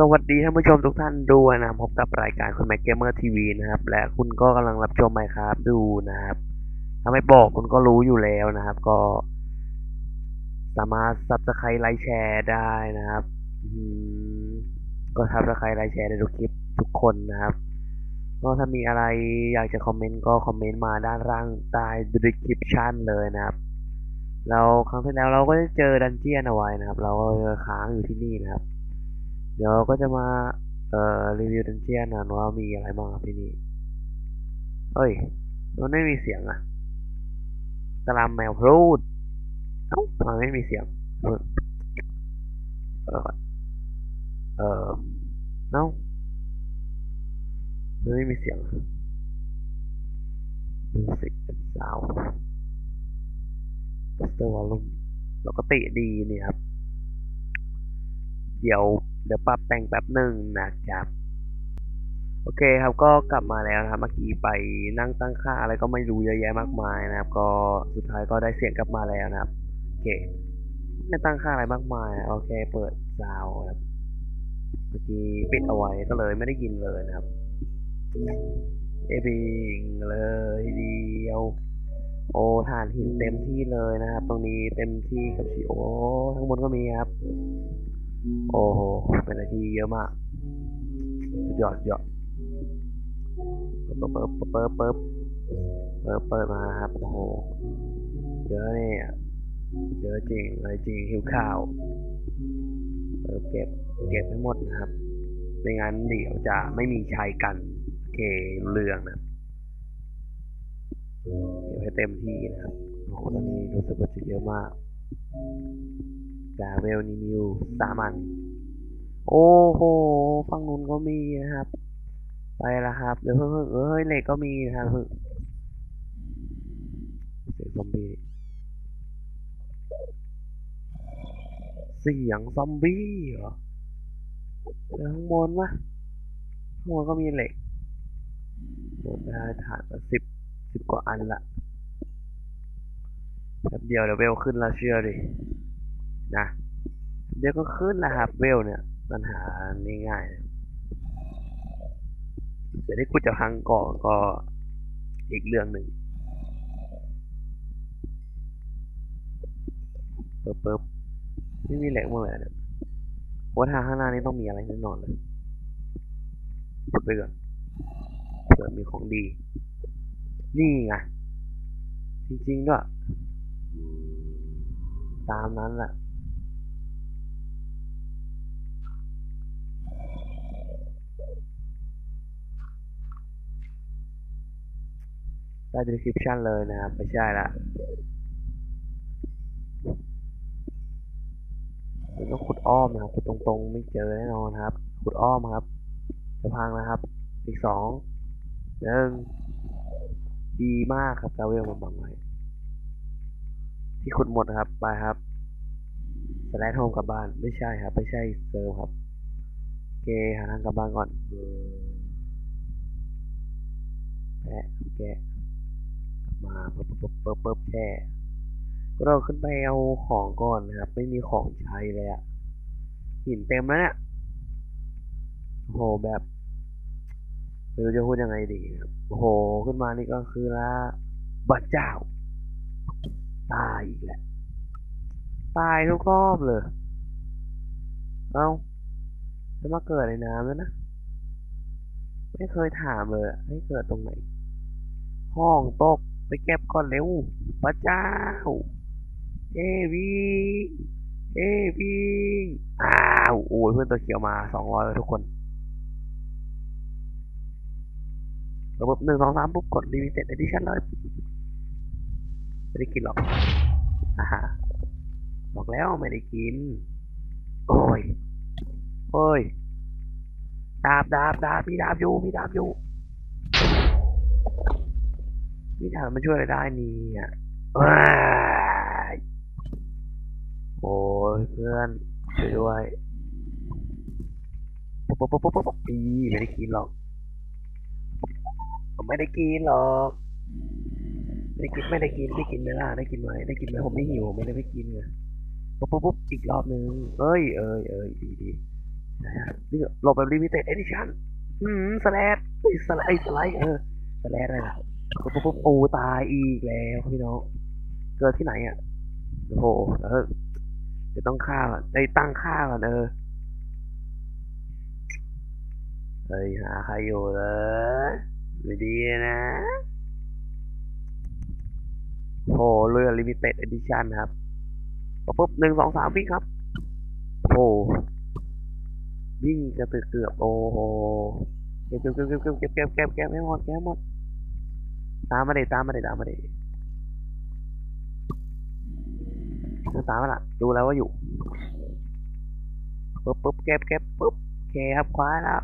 สวัสดีท่านผู้ชมทุกท่านด้วยนะครับพบกับรายการคุณแม็กเกมเมอร์ทีวีนะครับ และคุณก็กำลังรับชมไมครับดูนะครับถ้าไม่บอกคุณก็รู้อยู่แล้วนะครับ ก็ สามารถซับสไครต์ไลค์แชร์ได้นะครับก็ซับสไครต์ไลค์แชร์ในทุกคลิปทุกคนนะครับ ก็ถ้ามีอะไรอยากจะคอมเมนต์ก็คอมเมนต์มาด้านล่างใต้ description เลยนะครับเราครั้งที่แล้วเราก็ได้เจอดันเจียนเอาไว้นะครับ เราก็ค้างอยู่ที่นี่นะครับ เดี๋ยวก็จะมาเอ่อรีวิวดันเจียนนะว่ามีอะไรบ้างครับที่นี่เฮ้ย มันไม่มีเสียงอะกระลำแมวพูดเอ้าทำไมไม่มีเสียงเออเออเออเอ้ามันไม่มีเสียงมิวสิกเป็นซาวเตอร์วอลลุ่มปกติดีเนี่ยครับ เดี๋ยวเดี๋ยวปรับแต่งแป๊บหนึ่งนะครับ โอเคครับก็กลับมาแล้วนะครับ เมื่อกี้ไปนั่งตั้งค่าอะไรก็ไม่รู้เยอะแยะมากมายนะครับ ก็สุดท้ายก็ได้เสียงกลับมาแล้วนะครับ โอเคไม่ตั้งค่าอะไรมากมาย โอเค เปิดซาวครับเมื่อกี้ปิดเอาไว้ก็เลยไม่ได้ยินเลยนะครับ เอบิงเลยเดียวโอ้ฐานหินเต็มที่เลยนะครับ ตรงนี้เต็มที่กับชีโอข้งบนก็มีครับ โอ้โห เป็นอะไรที่เยอะมากสุดยอดยอดเปิดเปิดเปิดเปิดเปิดเปิดมาครับโอ้โหเยอะเนี่ยเยอะจริงเลยจริงหิวข้าวเปิดเก็บเก็บให้หมดนะครับไม่งั้นเดี๋ยวจะไม่มีชัยกันโอเคเรื่องนะเก็บให้เต็มที่นะครับโอ้โหตอนนี้รู้สึกว่าจะเยอะมาก ดาเวลนิมิวสามันโอ้โหฝั่งนู้นก็มีนะครับ ไปละครับ เดี๋ยวเพิ่งเอ้ยเหล็กก็มีนะครับเสียงซอมบี้เสียงซอมบี้เหรอแล้วข้างบนวะข้างบนก็มีเหล็กโดนได้ฐานละสิบสิบกว่าอันละแป๊บเดียวเดี๋ยวเวลขึ้นแล้วเชื่อดิ นะ เดี๋ยวก็ขึ้นแล้วครับเวลเนี่ย ปัญหาง่ายๆเดี๋ยวที่กูจะพังก่อนก็อีกเรื่องหนึ่งเปิบเปิบไม่มีเหลกหมดเลยเนี่ยว่าทางข้างหน้านี้ต้องมีอะไรแน่นอนเลยกดไปก่อนเผื่อมีของดี นี่ไง จริงๆด้วย ตามนั้นแหละ ใต้ description เลยนะครับ ไม่ใช่ละมันต้องขุดอ้อมนะครับขุดตรงๆ ไม่เจอแน่นอนครับ ขุดอ้อมครับ จะพังนะครับ อีกสองหนึ่งดีมากครับกาเวลมันบังไว้ที่ขุดหมดนะครับ ไปครับสแลดโฮมกลับบ้าน ไม่ใช่ครับ ไม่ใช่เซิร์ฟครับโอเคหาทางกลับบ้านก่อนแปะแกะ มาปึ๊บปึ๊บปึ๊บปึ๊บแช่ก็เราขึ้นไปเอาของก่อนนะครับ ไม่มีของใช้เลยอะหินเต็มแล้วเนี่ยโอ้โหแบบไม่รู้จะพูดยังไงดีครับโอ้โหขึ้นมานี่ก็คือละบัดเจ้า ตายอีกแหละ ตายทุกรอบเลย เอ้าจะมาเกิดในน้ำแล้วนะ ไม่เคยถามเลยให้เกิดตรงไหน ห้องตก ไปเก็บก่อนเร็วพระเจ้า เอวิ่งเอวิ่งอ้าวโอ้ยเพื่อนตัวเขียวมาสองร้อยทุกคนระบบหนึ่งสองสามปุ๊บกดลิมิเต็ดเอดิชั่นเลยไม่ได้กินหรอกอ่าฮะบอกแล้วไม่ได้กิน โอ้ยโอ้ยดาบดาบดาบมีดาบอยู่มีดาบอยู่ มีดาบมันช่วยอะไรได้นี่อะโอ้ยเพื่อนช่วยด้วยปุ๊บปุ๊บปุ๊บปุ๊บปีไม่ได้กินหรอกผมไม่ได้กินหรอกไม่ได้กินไม่ได้กินได้กินไหมล่ะได้กินไหมได้กินไหมผมไม่หิวไม่ได้ไปกินไงปุ๊บปุ๊บปุ๊บอีกรอบนึงเอ้ยเอ้ยเอ้ยดีดีนี่หลบแบบลิมิเต็ดเอดิชั่นอืมสแลดเฮ้สไลด์ไอ้สไลด์เออสแลดอะไรล่ะ ปุ๊บปุ๊บปุ๊บโอ้ตายอีกแล้วพี่น้อง เกิดที่ไหนอะโอ้โหเออเดี๋ยวต้องฆ่าก่อนได้ตั้งค่าก่อนเออเฮ้ยหาใครอยู่เลยไม่ดีนะโหเรือลิมิเต็ดเอดิชั่นครับปุ๊บหนึ่งสองสามวิ่งครับโอ้โหวิ่งกระตือเกือบโอ้โหเก็บเก็บเก็บเก็บเก็บเก็บเก็บเก็บให้หมดเก็บให้หมด ตามมาเดตามมาเดตามมาเดตามมาละดูแล้วว่าอยู่ปุ๊บปุ๊บเก็บเก็บปุ๊บโอเคครับคว้าแล้ว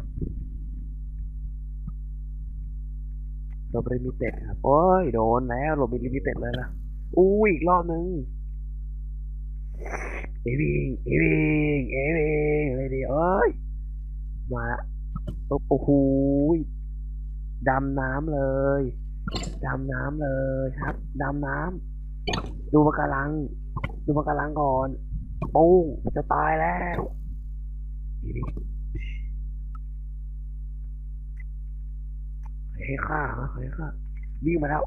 หลบลิมิเต็ดครับ โอ้ย โดนแล้วหลบลิมิเต็ดเลยล่ะอู้อีกรอบนึงเอวิงเอวิงเอวิงอะไรดีเอ้ย มาละโอ้โหยดำน้ำเลย ดำน้ำเลยครับดำน้ำดูปะการัง ดูปะการังก่อนปุ้งจะตายแล้วนี่ให้ฆ่าฮะให้ฆ่าวิ่งมาแล้ว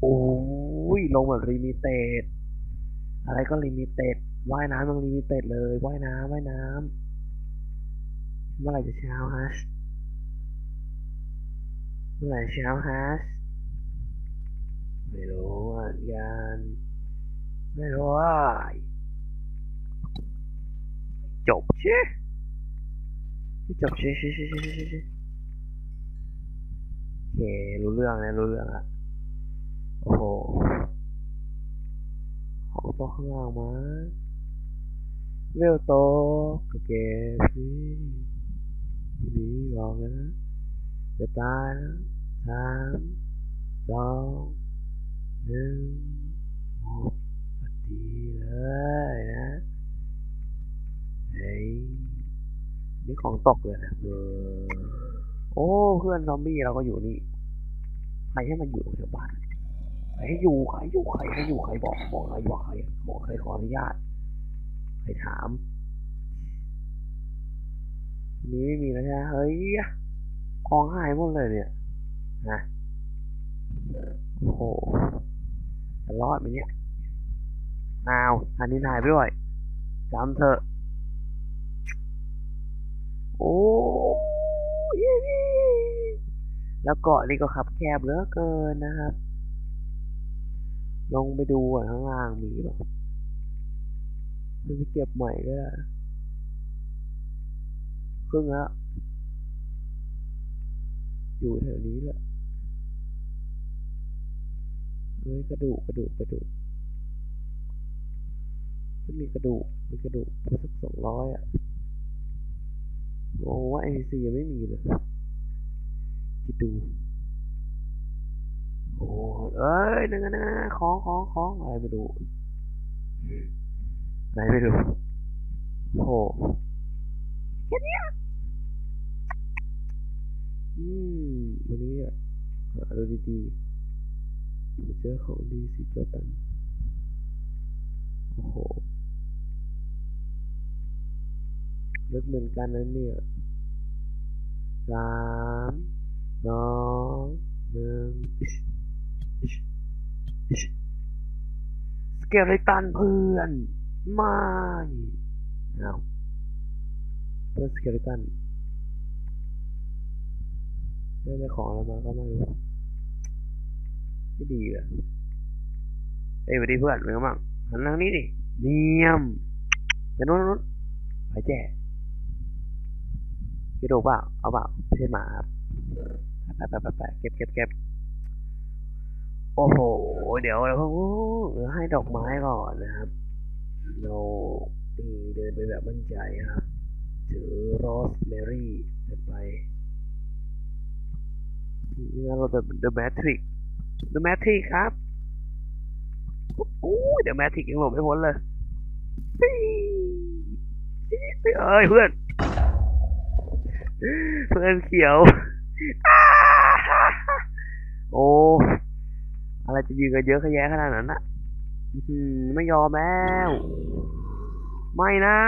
โอ้ยลงแบบลิมิเต็ดอะไรก็ลิมิเต็ดว่ายน้ำยังลิมิเต็ดเลยว่ายน้ำว่ายน้ำเมื่อไหร่จะเช้าฮัชเมื่อไหร่เช้าฮัช ไม่รู้อะยานไม่รู้ว่าจบเช่จบเช่เช่เช่เช่เช่เช่โอเครู้เรื่องแล้วรู้เรื่องละโอ้โหของต๊ะข้างล่างมาเวลโตก็เก็บสิทีนี้บอกนะจะตายนะสามสอง หนึ่งหมดพอดีเลยนะเฮ้ยนี่ของตกเลยนะเออโอ้เพื่อนซอมบี้เราก็อยู่นี่ใครให้มันอยู่ตรงแถวบ้านใครให้อยู่ใครอยู่ใครให้อยู่ใครบอกบอกใครบอกใครบอกใครขออนุญาตใครถามนี้ไม่มีแล้วใช่ไหมเฮ้ยของหายหมดเลยเนี่ยนะโอ้โห จะรอดไหมเนี่ยอ้าวอันนี้หายไปด้วยจำเถอะโอ้ยแล้วเกาะนี่ก็ขับแคบเหลือเกินนะครับ ลงไปดูข้างล่างมีแบบไปเก็บใหม่ก็ได้ครึ่งแล้วอยู่แถวนี้แหละ ฮ้ยกระดูกกระดูกกระดูกถ้ามีกระดูกมีกระดูกสักสองร้อยอะโอ้ว่าไอซียังไม่มีเลยคิดดู โอ้เอ้ยนั่นนั่นนั่นของของของอะไรไม่รู้อะไรไม่รู้โอ้โหแค่นี้อืมวันนี้อะดูดีๆ มาเจอของดีสิเจ้าตัน โอ้โหลึกเหมือนกันนะเนี่ยสามสองหนึ่งสเกเลตันเพื่อน ไม่เอาเพื่อนสเกเลตันได้ได้ของอะไรมาก็ไม่รู้ ไม่ดีเลยเอ้ยสวัสดีเพื่อนเป็นไงบ้างหันทางนี้ดิเนียมไปโน้นโน้นไปแจ้กระโดูกเปล่าเอาเปล่าไม่ใช่หมาครับไปไปไปไปเก็บเก็บเก็บโอ้โห เดี๋ยวเราให้ดอกไม้ก่อนนะครับเราตีเดินไปแบบมั่นใจครับ ถือโรสแมรี่เดินไปนี่เราเดินเดินแมทริก The The Matrix The Matrix ครับโอ้ย The Matrix ยังหลบไม่พ้นเลยปี้ปี้เอ้ยเพื่อน เพื่อนเขียว โอ้อะไรจะยืนกันเยอะขยะขนาดนั้นนะไม่ยอมแล้ว ไม่นะ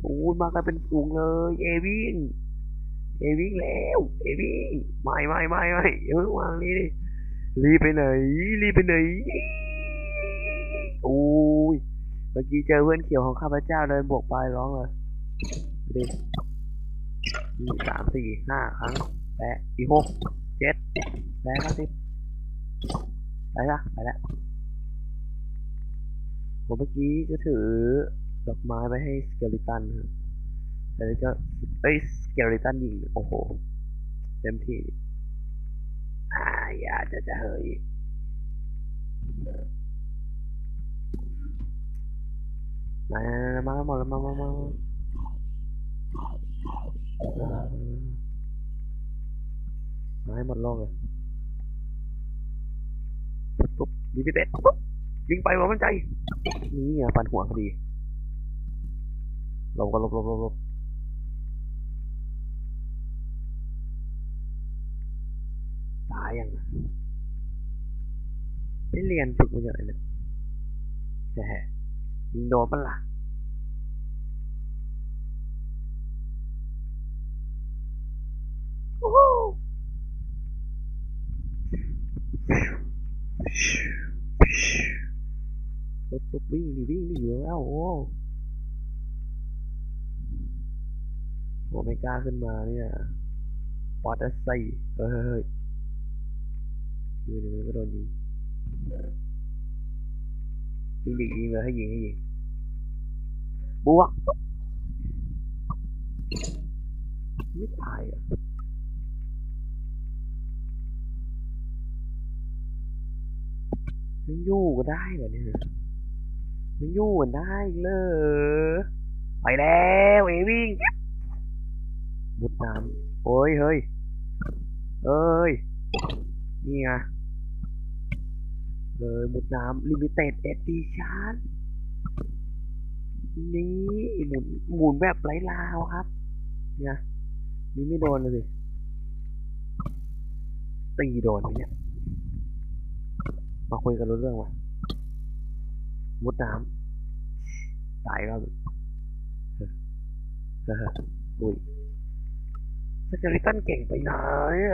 โอ้มากันเป็นฝูงเลย เอวิ่ง เอวิ่งแล้ว เอวิ่ง ไม่ไม่ไม่ไม่อย่าเพิ่งวางนี่ดิ รีบไปไหน รีบไปไหนโอ้ยเมื่อกี้เจอเพื่อนเขียวของข้าพเจ้าเดินบวกไปร้องเลยดิมีสามสี่ห้าครั้งแปะอีหกเจ็ดแปะครับสิบไปละไปละผมเมื่อกี้จะถือดอกไม้ไปให้สเกลิตันครับแต่ก็เอ้ยสเกลิตันยิงโอ้โหเต็มที่ อ่อย่าจะจะเฮยมามามามดแล้วมามามามามาให้หมดโลกเลยปุ๊บปุ๊บยิงไปเตะปุ๊บยิงไปว่ามันใจ นี่ไงฟันหัวพอดีลบก็หลบหลบลบลบ ตายยังอะไม่เรียนฝึกมาจากไหนเนี่ยแหมยิงโดนปะละ่ะโอ้โหปุ๊บวิ่งดิวิ่งดิอยู่แล้วโอ้โหไม่กล้าขึ้นมาเนี่ย ปอดอะไซเฮ้ยเฮ้ยเฮ้ย ดูเดี๋ยวมันก็โดนยิงยิงดิยิงเลยให้ยิงให้ยิงบวกไม่ตายอะมันอยู่ก็ได้เหรอเนี่ยมันอยู่กันได้เลยไปแล้วเอวิ่งมุดน้ำโอ้ยเฮ้ยเอ้ย นี่ไง เลยมุดน้ำลิมิเต็ดเอดิชั่นนี่หมุนหมุนแบบไร้ราวครับ เนี่ย นี่ไม่โดนเลยตีโดนเนี่ย มาคุยกันรู้เรื่องวะมุดน้ำตายแล้วเฮ้ยเฮ้ยอุ้ย สเกลิตันเก่งไปไหน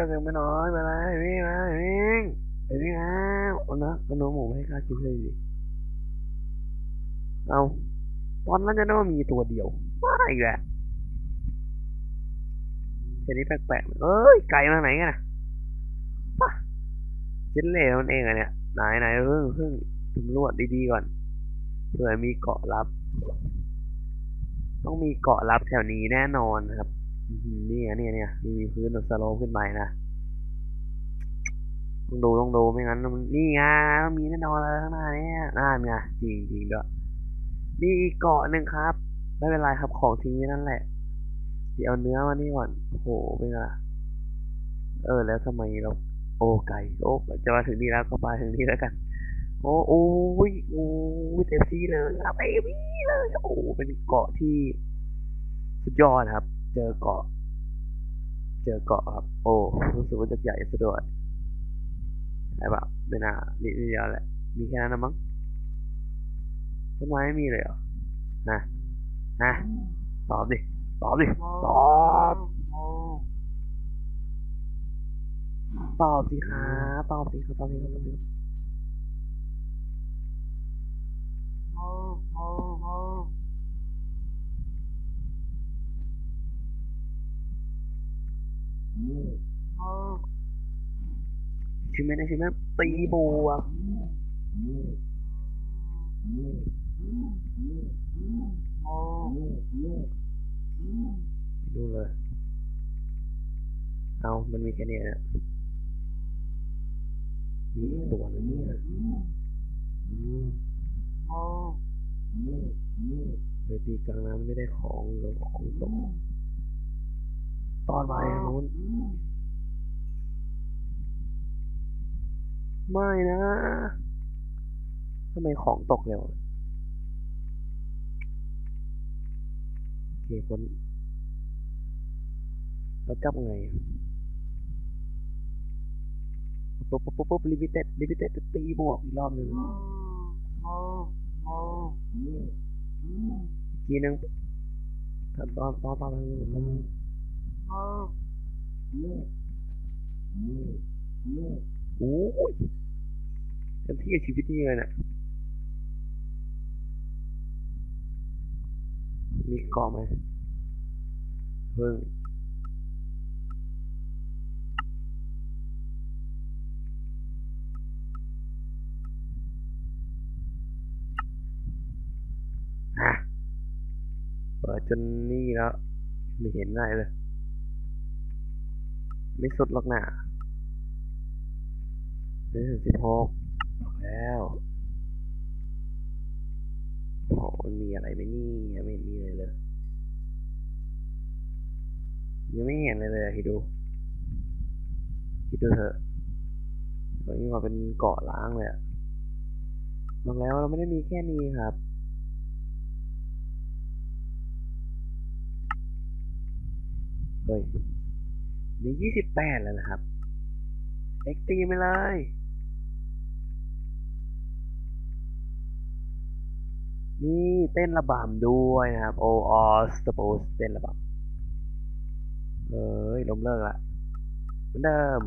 เก่งไปหน้อยไปไหนวิ่งมาวิ่งไปวิ่งแล้วเอานะขนมหมูไม่ให้ข้ากินเลยดิเอาตอนนั้นจะนึกว่ามีตัวเดียวมาอีกแล้วแค่นี้แปลกๆเอ้ยไก่มาไหนกันนะป่ะชิ้นเล่มันเองอะเนี่ยไหนไหนเพิ่งเพิ่งสำรวจดีๆก่อนเผื่อมีเกาะลับ ต้องมีเกาะลับแถวนี้แน่นอนครับ นี่ไงเนี่ยเนี่ยมีมีพื้นสโลขึ้นไปนะต้องดูต้องดูไม่งั้นมันนี่ไงต้องมีแน่นอนเลยข้างหน้าเนี่ยน่านไงจริงจริงด้วยมีอีกเกาะหนึ่งครับไม่เป็นไรครับของทิ้งไว้นั่นแหละเดี๋ยวเอาเนื้อมานี่ก่อนโอ้โหเป็นไงล่ะเออ แล้วทำไมเรา โอ้ไก่โอ้จะมาถึงนี่แล้วก็ไปถึงนี่แล้วกัน โอ้โอ้ยโอ้ยเต็มที่เลยครับเอวี่เลยโอ้เป็นเกาะที่ สุดยอดครับ เจอเกาะ เจอเกาะครับ โอ้รู้สึกว่าจะใหญ่ซะด้วยไหนแบบไม่น่านี่นี่เดียวแหละ มีแค่นั้นนะมั้งต้นไม้ไม่มีเลยเหรอนะนะตอบดิตอบดิตอบตอบสิครับตอบสิครับตอบสิครับตอบสิครั ชิมไหมนะชิมไหมตีบวกไปดูเลย เอา มันมีแค่เนี้ยนะมีอีกตัวหนึงเนี่ยเลยตีกลางน้ำไม่ได้ของหรือของตก ตอนมาอย่างนู้นไม่นะทำไมของตกเร็วโอเคคนแล้วกลับไงปุ๊บปุ๊บปุ๊บปุ๊บลิมิเต็ดลิมิเต็ดตีบวกอีกรอบหนึ่งอีกทีนึงตอนตอนตอนตอนตอน โอ้ยเต็มที่กับชีวิตนี่เลยนี่ยมีเกาะไหมเพิ่งฮะเปิดจนนี่แล้ว ไม่เห็นอะไรเลย ไม่สุดหรอกนะเดือนสิบหกแล้วโอ้มันมีอะไรไหมนี่ไม่เห็นมีอะไรเลย ยังไม่เห็นเลยเลยคิดดู คิดดูเถอะตรงนี้มาเป็นเกาะล้างเลยอะบอกแล้วเราไม่ได้มีแค่นี้ครับเฮ้ย นี่ยี่สิบแปดแล้วนะครับ เอ็กตีไปเลย นี่เต้นระบำด้วยนะครับโอออสตโปสเต้นระบำเฮ้ยล้มเลิกละเหมือนเดิม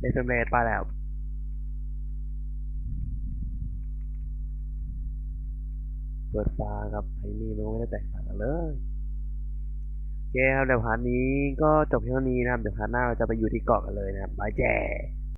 ได้เมเรทไปแล้วเปิดฟ้าครับไอ้นี่มันก็ไม่ได้แตกต่างกันเลย เคครับเดี๋ยวพาร์ทนี้ก็จบเท่านี้นะครับ เดี๋ยวพาร์ทหน้าเราจะไปอยู่ที่เกาะกันเลยนะครับบายแจ้